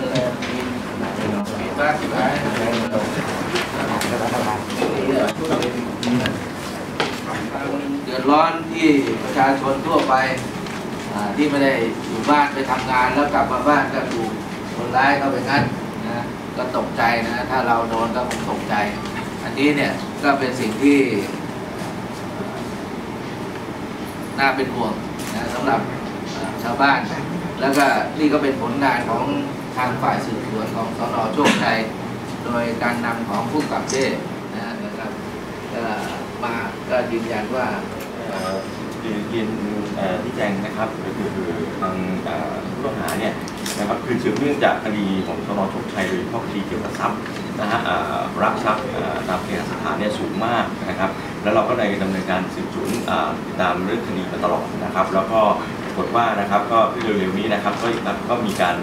เลยมีบ้านที่ไหนเดือดร้อนที่ประชาชนทั่วไปที่ไม่ได้อยู่บ้านไปทำงานแล้วกลับมาบ้านก็ถูกคนร้ายเข้าไปงัดน ก็ตกใจนะถ้าเราโดนก็คงตกใจ อันนี้เนี่ยก็เป็นสิ่งที่ น่าเป็นห่วงนะสำหรับชาวบ้าน แล้วก็นี่ก็เป็นผลงานของทางฝ่ายสืบสวนของสนโชคชัยโดยการนำของผู้กับเจ้นะครับมาก็ยืนยันว่า เรียนที่แจ้งนะครับก็คือคือทางผู้ต้องหาเนี่ยนะครับคือสืบเนื่องจากคดีของสนโชคชัยโดยเฉพาะคดีเกี่ยวกับทรัพย์นะฮะรับทรัพย์ตามพยานสถานเนี่ยสูงมากนะครับ แล้วเราก็ได้ดำเนินการสืบสวนติดตามเรื่องคดีมาตลอดนะครับ แล้วก็ปรากฏว่านะครับก็เร็วๆนี้นะครับก็ก็มีการ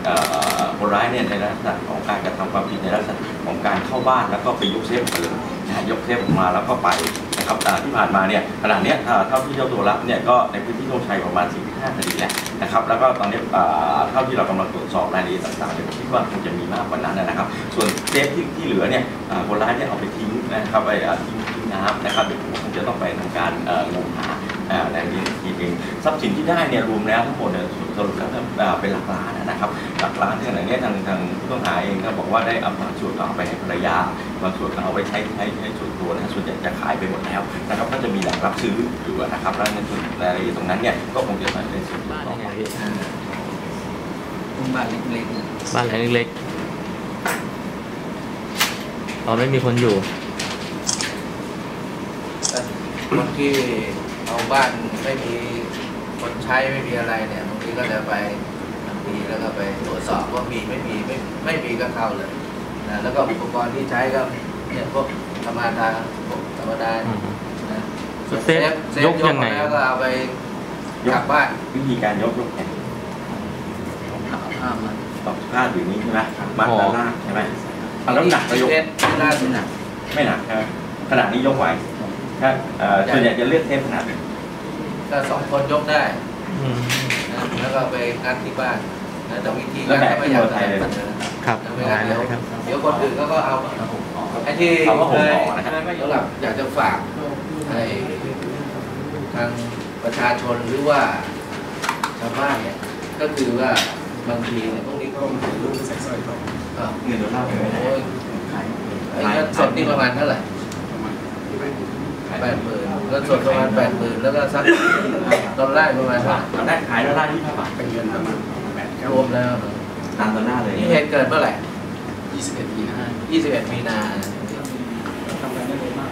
คนร้ายเนี่ยในลักษณะของการกระทำความผิดในลักษณะของการเข้าบ้านแล้วก็ไปยกเซฟออกมาเลยนะฮะยกเซฟออกมาแล้วก็ไป นะครับที่ผ่านมาเนี่ยขณะเนี้ยเท่าที่เจ้าตัวรับเนี่ยก็ในพื้นที่โชคชัยประมาณ 45คดีแหละนะครับแล้วก็ตอนนี้เท่าที่เรากำลังตรวจสอบรายละเอียดต่างๆเนี่ยคิดว่าคงจะมีมากกว่านั้นนะครับ ส่วนเซฟที่ที่เหลือเนี่ยคนร้ายเนี่ยเอาไปทิ้งนะครับไปทิ้งน้ำนะครับเดี๋ยวผมคงจะต้องไปทำการงมหา อ่าในนี้ทีเองทรัพย์สินที่ได้เนี่ยรวมแล้วทั้งหมดเนี่ยสรุปแล้วอ่าเป็นหลักล้านนะครับหลักล้านขณะเนี้ยทางทางผู้ต้องหาเองก็บอกว่าได้เอาบางส่วนก็เอาไปให้ภรรยาบางส่วนก็เอาไปใช้ใช้ใช้ส่วนตัวนะฮะส่วนใหญ่จะขายไปหมดแล้วนะครับก็จะมีแหล่งรับซื้ออยู่นะครับแล้วในส่วนรายละเอียดตรงนั้นเนี่ยก็คงจะเป็นส่วนต่อไปบ้านเล็กๆเนี่ยบ้านหลังเล็กๆตอนไม่มีคนอยู่คนที่เอา บ้านไม่มีคนใช้ไม่มีอะไรเนี่ยบางทีก็จะไปบางทีแล้วก็ไปตรวจสอบว่ามีไม่มีไม่ไม่มีก็เข้าเลยนะแล้วก็อุปกรณ์ที่ใช้ก็เนี่ยพวกธรรมดาพวกธรรมดานะเซฟยกยังไงมาแล้วก็เอาไปกลับบ้านวิธีการยกยกแขนห้ามมันตอกผ้าอยู่นี้ใช่ไหมมัดด้านล่างใช่ไหมเอาแล้วหนักก็ยกเทสที่ล่าสุดนะไม่หนักใช่ไหมขนาดนี้ยกไหวถ้าเอ่อส่วนใหญ่จะเลือกเทปขนาดไหน ก็สองคนยกได้อืมนะแล้วก็ไปงัดที่บ้านนะแต่วิธีแล้วการแบกก็ไม่ขึ้นอยามอกเตอร์ไซค์เลยจะเสนอครับไม่เอางั้นไว้เดี๋ยวนะครับเดี๋ยวคนอื่นเขาก็เอาไอ้ที่เขาก็เคห่มยห่อนะครับสำหรับอยากจะฝากให้ทางประชาชนหรือว่าชาวบ้านเนี่ยก็คือว่าบางทีเนี่ยพวกนี้ก็อ่าเงินดอลลาร์ไปไหนโอ้ยไอ้เงินสดนี่ประมาณเท่าไหร่ แปดหมื่นเงินสดประมาณแปดหมื่นแล้วก็สักดอลลาร์ประมาณเท่าไหร่เราได้ขายดอลลาร์ที่ห้าบาทเป็นเงินประมาณแปดเก้ารวมแล้วตามดอลลาร์เลยนี่เหตุเกิดเมื่อไหร่ยี่สิบเอ็ดปีห้า21มีนาทำงานได้เร็วมาก